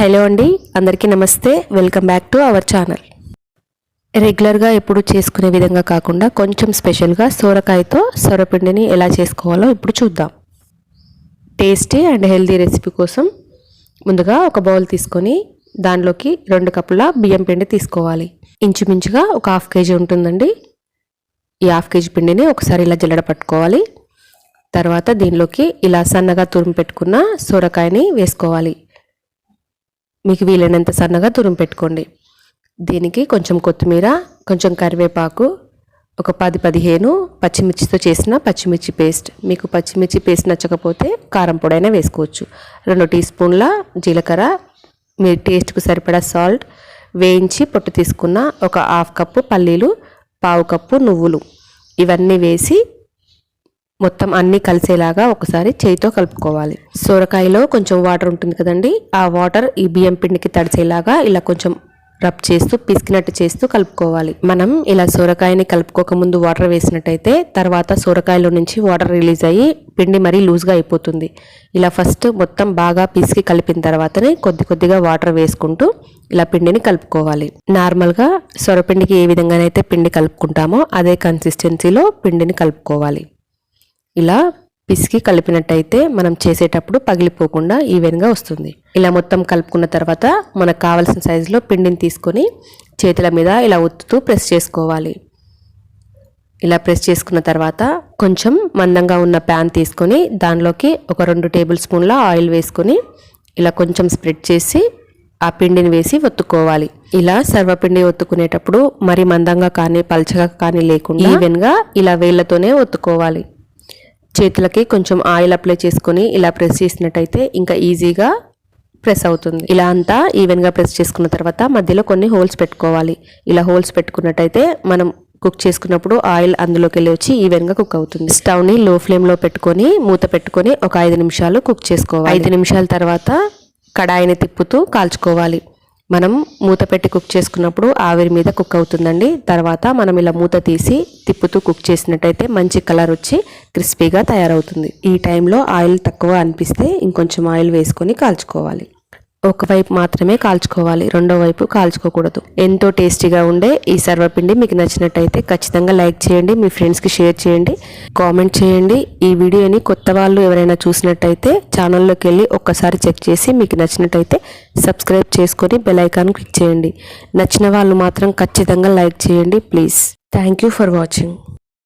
Hello అండి. అందరికీ నమస్తే. Welcome back to our channel. రెగ్యులర్గా ఎప్పుడు చేసుకునే విధంగా కాకుండా కొంచెం స్పెషల్గా సోరకాయతో సొరపిండిని ఎలా చేసుకోవాలో ఇప్పుడు చూద్దాం. టేస్టీ అండ్ హెల్దీ రెసిపీ కోసం ముందుగా ఒక బౌల్ తీసుకొని దానిలోకి రెండు కప్పుల బియ్యం పిండి తీసుకోవాలి. ఇంచుమించుగా ఒక హాఫ్ కేజీ ఉంటుందండి. ఈ హాఫ్ కేజీ పిండిని ఒకసారి ఇలా జల్లడ పట్టుకోవాలి. తర్వాత దీనిలోకి ఇలా సన్నగా తురుము పెట్టుకున్న సొరకాయని వేసుకోవాలి. మీకు వీలైనంత సన్నగా తురుము పెట్టుకోండి. దీనికి కొంచెం కొత్తిమీర కొంచెం కరివేపాకు ఒక పది పదిహేను పచ్చిమిర్చితో చేసిన పచ్చిమిర్చి పేస్ట్. మీకు పచ్చిమిర్చి పేస్ట్ నచ్చకపోతే కారం పొడైనా వేసుకోవచ్చు. రెండు టీ స్పూన్ల జీలకర్ర మీ టేస్ట్కు సరిపడా సాల్ట్ వేయించి పొట్టు తీసుకున్న ఒక హాఫ్ కప్పు పల్లీలు పావు కప్పు నువ్వులు. ఇవన్నీ వేసి మొత్తం అన్నీ కలిసేలాగా ఒకసారి చేయితో కలుపుకోవాలి. సొరకాయలో కొంచెం వాటర్ ఉంటుంది కదండి ఆ వాటర్ ఈ బియ్యం పిండికి తడిసేలాగా ఇలా కొంచెం రబ్ చేస్తూ పిసికినట్టు చేస్తూ కలుపుకోవాలి. మనం ఇలా సొరకాయని కలుపుకోకముందు వాటర్ వేసినట్టయితే తర్వాత సొరకాయలో నుంచి వాటర్ రిలీజ్ అయ్యి పిండి మరీ లూజ్గా అయిపోతుంది. ఇలా ఫస్ట్ మొత్తం బాగా పిసికి కలిపిన తర్వాతనే కొద్ది కొద్దిగా వాటర్ వేసుకుంటూ ఇలా పిండిని కలుపుకోవాలి. నార్మల్గా సొరపిండికి ఏ విధంగానైతే పిండి కలుపుకుంటామో అదే కన్సిస్టెన్సీలో పిండిని కలుపుకోవాలి. ఇలా పిసికి కలిపినట్టయితే మనం చేసేటప్పుడు పగిలిపోకుండా ఈవెన్గా వస్తుంది. ఇలా మొత్తం కలుపుకున్న తర్వాత మనకు కావాల్సిన సైజులో పిండిని తీసుకొని చేతుల మీద ఇలా ఒత్తుతూ ప్రెస్ చేసుకోవాలి. ఇలా ప్రెస్ చేసుకున్న తర్వాత కొంచెం మందంగా ఉన్న ప్యాన్ తీసుకొని దానిలోకి ఒక రెండు టేబుల్ స్పూన్ల ఆయిల్ వేసుకొని ఇలా కొంచెం స్ప్రెడ్ చేసి ఆ పిండిని వేసి ఒత్తుకోవాలి. ఇలా సర్వపిండి ఒత్తుకునేటప్పుడు మరి మందంగా కానీ పల్చగా కానీ లేకుండా ఈవెన్గా ఇలా వేళ్ళతోనే ఒత్తుకోవాలి. చేతులకి కొంచెం ఆయిల్ అప్లై చేసుకొని ఇలా ప్రెస్ చేసినట్టయితే ఇంకా ఈజీగా ప్రెస్ అవుతుంది. ఇలా అంతా ఈవెన్గా ప్రెస్ చేసుకున్న తర్వాత మధ్యలో కొన్ని హోల్స్ పెట్టుకోవాలి. ఇలా హోల్స్ పెట్టుకున్నట్టయితే మనం కుక్ చేసుకున్నప్పుడు ఆయిల్ అందులోకి వెళ్ళి వచ్చి ఈవెన్గా కుక్ అవుతుంది. స్టవ్ని లో ఫ్లేమ్లో పెట్టుకొని మూత పెట్టుకొని ఒక ఐదు నిమిషాలు కుక్ చేసుకోవాలి. ఐదు నిమిషాల తర్వాత కడాయిని తిప్పుతూ కాల్చుకోవాలి. మనం మూత పెట్టి కుక్ చేసుకున్నప్పుడు ఆవిరి మీద కుక్ అవుతుందండి. తర్వాత మనం ఇలా మూత తీసి తిప్పుతూ కుక్ చేసినట్టయితే మంచి కలర్ వచ్చి క్రిస్పీగా తయారవుతుంది. ఈ టైంలో ఆయిల్ తక్కువ అనిపిస్తే ఇంకొంచెం ఆయిల్ వేసుకొని కాల్చుకోవాలి. ఒకవైపు మాత్రమే కాల్చుకోవాలి రెండో వైపు కాల్చుకోకూడదు. ఎంతో టేస్టీగా ఉండే ఈ సర్వపిండి మీకు నచ్చినట్టయితే ఖచ్చితంగా లైక్ చేయండి మీ ఫ్రెండ్స్కి షేర్ చేయండి కామెంట్ చేయండి. ఈ వీడియోని కొత్త వాళ్ళు ఎవరైనా చూసినట్టయితే ఛానల్లోకి వెళ్ళి ఒక్కసారి చెక్ చేసి మీకు నచ్చినట్టయితే సబ్స్క్రైబ్ చేసుకొని బెల్ ఐకాన్ క్లిక్ చేయండి. నచ్చిన వాళ్ళు మాత్రం ఖచ్చితంగా లైక్ చేయండి please. Thank you for watching.